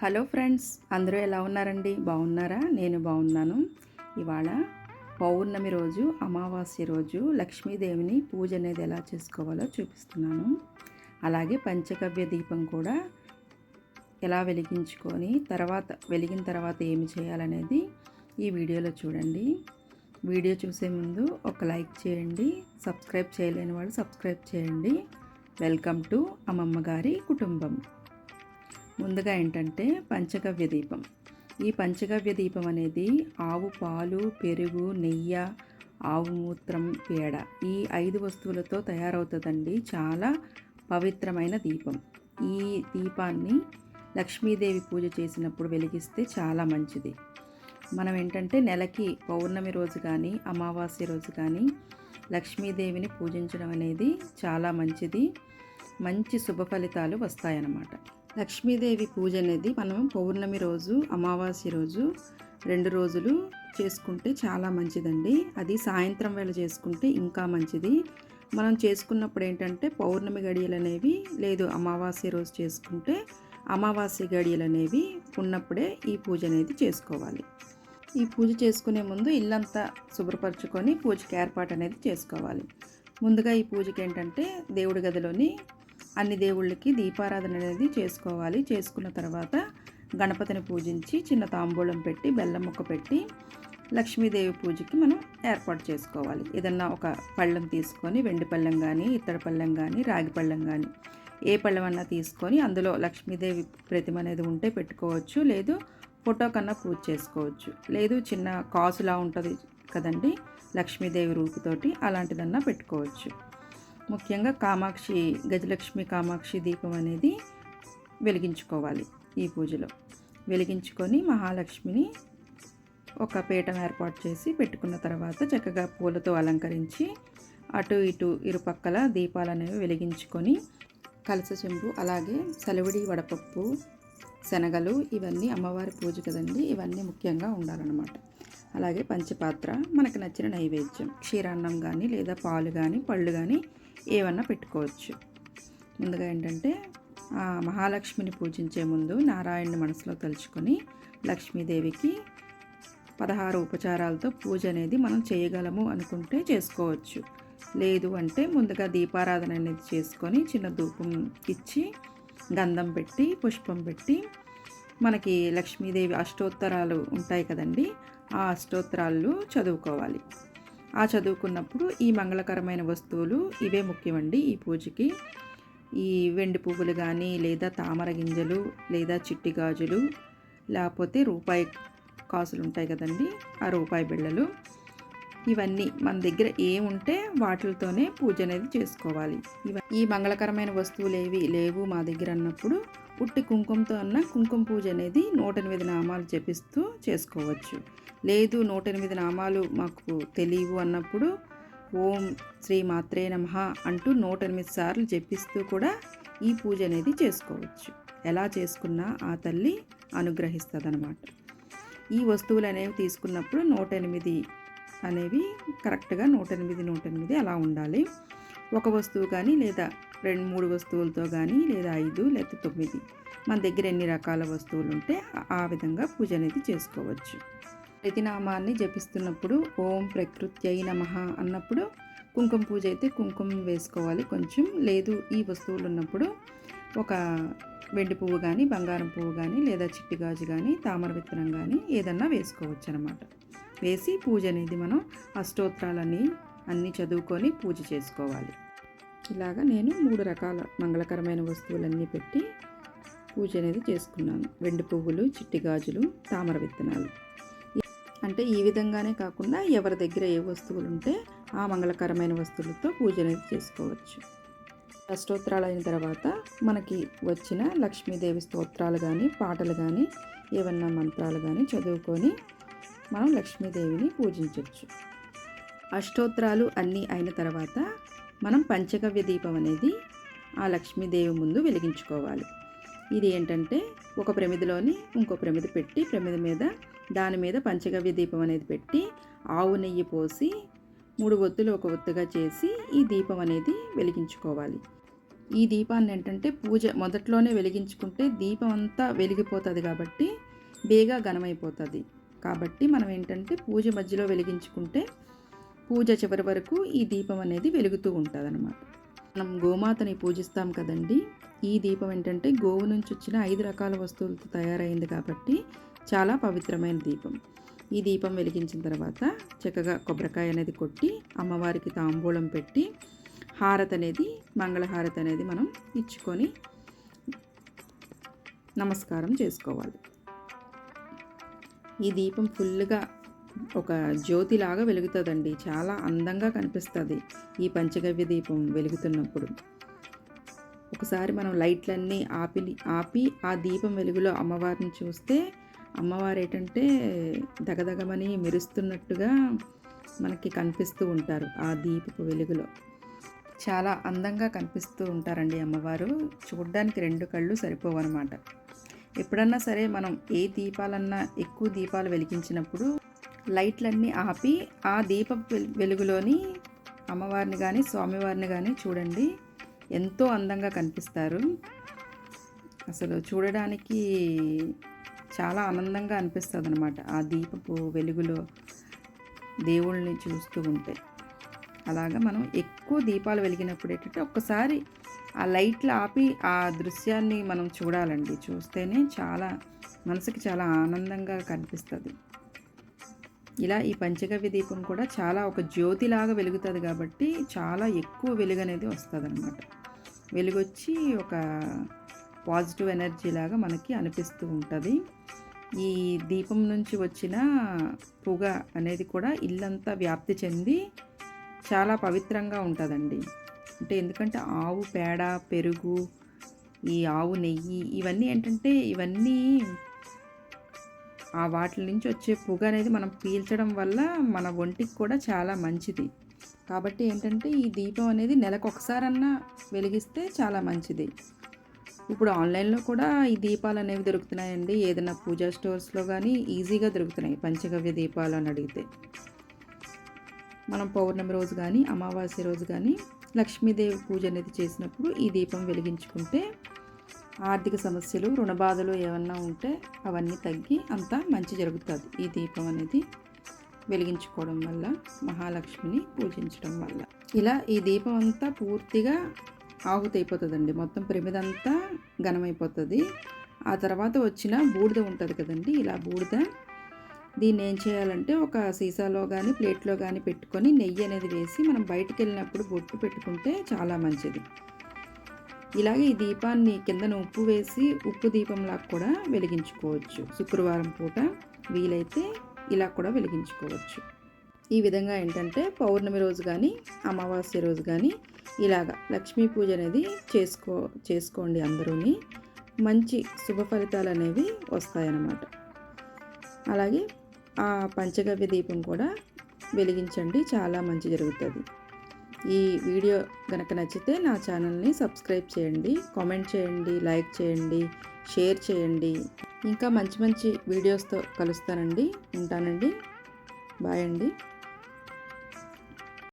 Hello friends అందరూ ఎలా ఉన్నారండి? బాగున్నారా? నేను బాగున్నాను. ఇవాళ పౌర్ణమి రోజు అమావాస్య రోజు లక్ష్మీదేవిని పూజ అనేది ఎలా చేసుకోవాలో చూపిస్తున్నాను. అలాగే పంచగవ్య దీపం కూడా ఎలా వెలిగించుకొని తర్వాత వెలిగిన తర్వాత ఏమి చేయాలనేది ఈ వీడియోలో చూడండి. వీడియో చూసే ముందు ఒక లైక్ చేయండి. సబ్స్క్రైబ్ చేయలేని వాళ్ళు సబ్స్క్రైబ్ చేయండి. వెల్కమ్ టు అమ్మమ్మ గారి కుటుంబం. ముందుగా ఏంటంటే పంచగవ్య దీపం. ఈ పంచగవ్య దీపం అనేది ఆవు పాలు పెరుగు నెయ్యి ఆవు మూత్రం పేడ ఈ ఐదు వస్తువులతో తయారవుతుందండి. చాలా పవిత్రమైన దీపం. ఈ దీపాన్ని లక్ష్మీదేవి పూజ చేసినప్పుడు వెలిగిస్తే చాలా మంచిది. మనం ఏంటంటే నెలకి పౌర్ణమి రోజు కానీ అమావాస్య రోజు కానీ లక్ష్మీదేవిని పూజించడం అనేది చాలా మంచిది. మంచి శుభ ఫలితాలు వస్తాయన్నమాట. లక్ష్మీదేవి పూజ అనేది మనం పౌర్ణమి రోజు అమావాస్య రోజు రెండు రోజులు చేసుకుంటే చాలా మంచిదండి. అది సాయంత్రం వేళ చేసుకుంటే ఇంకా మంచిది. మనం చేసుకున్నప్పుడు ఏంటంటే పౌర్ణమి గడియలు అనేవి లేదు అమావాస్య రోజు చేసుకుంటే అమావాస్య గడియలు అనేవి ఉన్నప్పుడే ఈ పూజ అనేది చేసుకోవాలి. ఈ పూజ చేసుకునే ముందు ఇల్లంతా శుభ్రపరచుకొని పూజకి ఏర్పాటు అనేది చేసుకోవాలి. ముందుగా ఈ పూజకి ఏంటంటే దేవుడి గదిలోని అన్ని దేవుళ్ళకి దీపారాధన అనేది చేసుకోవాలి. చేసుకున్న తర్వాత గణపతిని పూజించి చిన్న తాంబూలం పెట్టి బెల్లం ముక్క పెట్టి లక్ష్మీదేవి పూజకి మనం ఏర్పాటు చేసుకోవాలి. ఏదన్నా ఒక పళ్ళెం తీసుకొని వెండి పళ్ళెం కానీ ఇత్తడి పళ్ళెం కానీ రాగి పళ్ళెం కానీ ఏ పళ్ళెం అన్నా తీసుకొని అందులో లక్ష్మీదేవి ప్రతిమ అనేది ఉంటే పెట్టుకోవచ్చు. లేదు ఫోటో కన్నా పూజ చేసుకోవచ్చు. లేదు చిన్న కాసులా ఉంటుంది కదండి లక్ష్మీదేవి రూపుతోటి అలాంటిదన్నా పెట్టుకోవచ్చు. ముఖ్యంగా కామాక్షి గజలక్ష్మి కామాక్షి దీపం అనేది వెలిగించుకోవాలి ఈ పూజలో. వెలిగించుకొని మహాలక్ష్మిని ఒక పీఠం ఏర్పాటు చేసి పెట్టుకున్న తర్వాత చక్కగా పూలతో అలంకరించి అటు ఇటు ఇరుపక్కల దీపాలు అనేవి వెలిగించుకొని కలస చెంబు అలాగే సలివిడి వడపప్పు శనగలు ఇవన్నీ అమ్మవారి పూజ కదండి ఇవన్నీ ముఖ్యంగా ఉండాలన్నమాట. అలాగే పంచపాత్ర మనకు నచ్చిన నైవేద్యం. క్షీరాన్నం కానీ లేదా పాలు కానీ పళ్ళు కానీ ఏమన్నా పెట్టుకోవచ్చు. ముందుగా ఏంటంటే మహాలక్ష్మిని పూజించే ముందు నారాయణుని మనసులో తలుచుకొని లక్ష్మీదేవికి పదహారు ఉపచారాలతో పూజ అనేది మనం చేయగలము అనుకుంటే చేసుకోవచ్చు. లేదు అంటే ముందుగా దీపారాధన అనేది చేసుకొని చిన్న ధూపం ఇచ్చి గంధం పెట్టి పుష్పం పెట్టి మనకి లక్ష్మీదేవి అష్టోత్తరాలు ఉంటాయి కదండి ఆ అష్టోత్తరాలు చదువుకోవాలి. ఆ చదువుకున్నప్పుడు ఈ మంగళకరమైన వస్తువులు ఇవే ముఖ్యమండి ఈ పూజకి. ఈ వెండి పువ్వులు కానీ లేదా తామర గింజలు లేదా చిట్టి గాజులు లేకపోతే రూపాయి కాసులు ఉంటాయి కదండి ఆ రూపాయి బిళ్ళలు. ఇవన్నీ మన దగ్గర ఏముంటే వాటితోనే పూజ అనేది చేసుకోవాలి. ఇవ ఈ మంగళకరమైన వస్తువులు ఏవి లేవు మా దగ్గర అన్నప్పుడు పుట్టి కుంకుమతో అన్న కుంకుమ పూజ అనేది నూట ఎనిమిది నామాలు జపిస్తూ చేసుకోవచ్చు. లేదు నూట ఎనిమిది నామాలు మాకు తెలియవు అన్నప్పుడు ఓం శ్రీ మాత్రే నమ అంటూ నూట ఎనిమిది సార్లు జపిస్తూ కూడా ఈ పూజ అనేది చేసుకోవచ్చు. ఎలా చేసుకున్నా ఆ తల్లి అనుగ్రహిస్తుంది ఈ వస్తువులు అనేవి తీసుకున్నప్పుడు నూట ఎనిమిది అనేవి కరెక్ట్గా నూట ఎనిమిది నూట ఎనిమిది అలా ఉండాలి. ఒక వస్తువు కానీ లేదా రెండు మూడు వస్తువులతో కానీ లేదా ఐదు లేదా తొమ్మిది. మన దగ్గర ఎన్ని రకాల వస్తువులు ఉంటే ఆ విధంగా పూజ అనేది చేసుకోవచ్చు. ప్రతినామాన్ని జపిస్తున్నప్పుడు ఓం ప్రకృత్యై నమ అన్నప్పుడు కుంకుమ పూజ అయితే కుంకుమ వేసుకోవాలి. కొంచెం లేదు ఈ వస్తువులు ఉన్నప్పుడు ఒక వెండి పువ్వు కానీ బంగారం పువ్వు కానీ లేదా చిట్టి గాజు కానీ తామర విత్తనం కానీ ఏదన్నా వేసుకోవచ్చు అనమాట వేసి పూజ అనేది మనం అష్టోత్తరాలని అన్నీ చదువుకొని పూజ చేసుకోవాలి. ఇలాగా నేను మూడు రకాల మంగళకరమైన వస్తువులన్నీ పెట్టి పూజ అనేది చేసుకున్నాను. వెండి పువ్వులు చిట్టి గాజులు తామర విత్తనాలు. అంటే ఈ విధంగానే కాకుండా ఎవరి దగ్గర ఏ వస్తువులు ఉంటే ఆ మంగళకరమైన వస్తువులతో పూజ అనేది చేసుకోవచ్చు. అష్టోత్తరాలు అయిన తర్వాత మనకి వచ్చిన లక్ష్మీదేవి స్తోత్రాలు కానీ పాటలు కానీ ఏమన్నా మంత్రాలు కానీ చదువుకొని మనం లక్ష్మీదేవిని పూజించవచ్చు అష్టోత్తరాలు అన్నీ అయిన తర్వాత మనం పంచగవ్య దీపం అనేది ఆ లక్ష్మీదేవి ముందు వెలిగించుకోవాలి. ఇది ఏంటంటే ఒక ప్రమిదిలోని ఇంకో ప్రమిది పెట్టి ప్రమిది మీద దాని మీద పంచగవ్య దీపం అనేది పెట్టి ఆవు నెయ్యి పోసి మూడు ఒత్తులు ఒక ఒత్తుగా చేసి ఈ దీపం అనేది వెలిగించుకోవాలి. ఈ దీపాన్ని ఏంటంటే పూజ మొదట్లోనే వెలిగించుకుంటే దీపం అంతా వెలిగిపోతుంది కాబట్టి బేగా ఘనమైపోతుంది. కాబట్టి మనం ఏంటంటే పూజ మధ్యలో వెలిగించుకుంటే పూజ చివరి వరకు ఈ దీపం అనేది వెలుగుతూ ఉంటుంది అనమాట మనం గోమాతని పూజిస్తాం కదండి. ఈ దీపం ఏంటంటే గోవు నుంచి వచ్చిన ఐదు రకాల వస్తువులతో తయారైంది కాబట్టి చాలా పవిత్రమైన దీపం. ఈ దీపం వెలిగించిన తర్వాత చక్కగా కొబ్బరికాయ అనేది కొట్టి అమ్మవారికి తాంబూలం పెట్టి హారతి అనేది మంగళహారతి అనేది మనం ఇచ్చుకొని నమస్కారం చేసుకోవాలి. ఈ దీపం ఫుల్గా ఒక జ్యోతిలాగా వెలుగుతుందండి. చాలా అందంగా కనిపిస్తుంది ఈ పంచగవ్య దీపం వెలుగుతున్నప్పుడు. ఒకసారి మనం లైట్లన్నీ ఆపి ఆపి ఆ దీపం వెలుగులో అమ్మవారిని చూస్తే అమ్మవారు ఏంటంటే దగదగమని మెరుస్తున్నట్టుగా మనకి కనిపిస్తూ ఉంటారు ఆ దీపపు వెలుగులో. చాలా అందంగా కనిపిస్తూ ఉంటారండి అమ్మవారు. చూడడానికి రెండు కళ్ళు సరిపోవన్నమాట. ఎప్పుడన్నా సరే మనం ఏ దీపాలన్నా ఎక్కువ దీపాలు వెలిగించినప్పుడు లైట్లన్నీ ఆపి ఆ దీప వెలుగులోని అమ్మవారిని కానీ స్వామివారిని కానీ చూడండి. ఎంతో అందంగా కనిపిస్తారు. అసలు చూడడానికి చాలా ఆనందంగా అనిపిస్తుంది అనమాట ఆ దీపపు వెలుగులో దేవుళ్ళని చూస్తూ ఉంటే. అలాగా మనం ఎక్కువ దీపాలు వెలిగినప్పుడు ఏంటంటే ఒక్కసారి ఆ లైట్లు ఆపి ఆ దృశ్యాన్ని మనం చూడాలండి. చూస్తేనే చాలా మనసుకి చాలా ఆనందంగా కనిపిస్తుంది. ఇలా ఈ పంచగవ్య దీపం కూడా చాలా ఒక జ్యోతిలాగా వెలుగుతుంది కాబట్టి చాలా ఎక్కువ వెలుగు అనేది వస్తుంది అనమాట వెలుగొచ్చి ఒక పాజిటివ్ ఎనర్జీ లాగా మనకి అనిపిస్తూ ఉంటుంది. ఈ దీపం నుంచి వచ్చిన పొగ అనేది కూడా ఇల్లంతా వ్యాప్తి చెంది చాలా పవిత్రంగా ఉంటుందండి. అంటే ఎందుకంటే ఆవు పేడ పెరుగు ఈ ఆవు నెయ్యి ఇవన్నీ ఏంటంటే ఇవన్నీ ఆ వాటి నుంచి వచ్చే పొగ అనేది మనం పీల్చడం వల్ల మన ఒంటికి కూడా చాలా మంచిది. కాబట్టి ఏంటంటే ఈ దీపం అనేది నెలకు ఒకసారన్నా వెలిగిస్తే చాలా మంచిది. ఇప్పుడు ఆన్లైన్లో కూడా ఈ దీపాలు అనేవి దొరుకుతున్నాయండి. ఏదైనా పూజా స్టోర్స్లో కానీ ఈజీగా దొరుకుతున్నాయి. పంచగవ్య దీపాలు అని అడిగితే. మనం పౌర్ణమి రోజు కానీ అమావాస్య రోజు కానీ లక్ష్మీదేవి పూజ అనేది చేసినప్పుడు ఈ దీపం వెలిగించుకుంటే ఆర్థిక సమస్యలు రుణ బాధలు ఏమన్నా ఉంటే అవన్నీ తగ్గి అంతా మంచి జరుగుతుంది. ఈ దీపం అనేది వెలిగించుకోవడం వల్ల మహాలక్ష్మిని పూజించడం వల్ల. ఇలా ఈ దీపం అంతా పూర్తిగా ఆగుతైపోతుందండి మొత్తం ప్రమిదంతా ఘనమైపోతుంది. ఆ తర్వాత వచ్చిన బూడిద ఉంటుంది కదండి. ఇలా బూడిద దీన్ని ఏం చేయాలంటే ఒక సీసాలో కానీ ప్లేట్లో కానీ పెట్టుకొని నెయ్యి అనేది వేసి మనం బయటకు వెళ్ళినప్పుడు బొట్టు పెట్టుకుంటే చాలా మంచిది. ఇలాగే ఈ దీపాన్ని కిందన ఉప్పు వేసి ఉప్పు దీపంలా కూడా వెలిగించుకోవచ్చు. శుక్రవారం పూట వీలైతే ఇలా కూడా వెలిగించుకోవచ్చు. ఈ విధంగా ఏంటంటే పౌర్ణమి రోజు కానీ అమావాస్య రోజు కానీ ఇలాగా లక్ష్మీ పూజ అనేది చేసుకో చేసుకోండి అందరూని. మంచి శుభ ఫలితాలు అనేవి వస్తాయన్నమాట. అలాగే ఆ పంచగవ్య దీపం కూడా వెలిగించండి. చాలా మంచి జరుగుతుంది. ఈ వీడియో కనుక నచ్చితే నా ఛానల్ని సబ్స్క్రైబ్ చేయండి కామెంట్ చేయండి లైక్ చేయండి షేర్ చేయండి. ఇంకా మంచి మంచి వీడియోస్తో కలుస్తానండి. ఉంటానండి. బాయ్ అండి.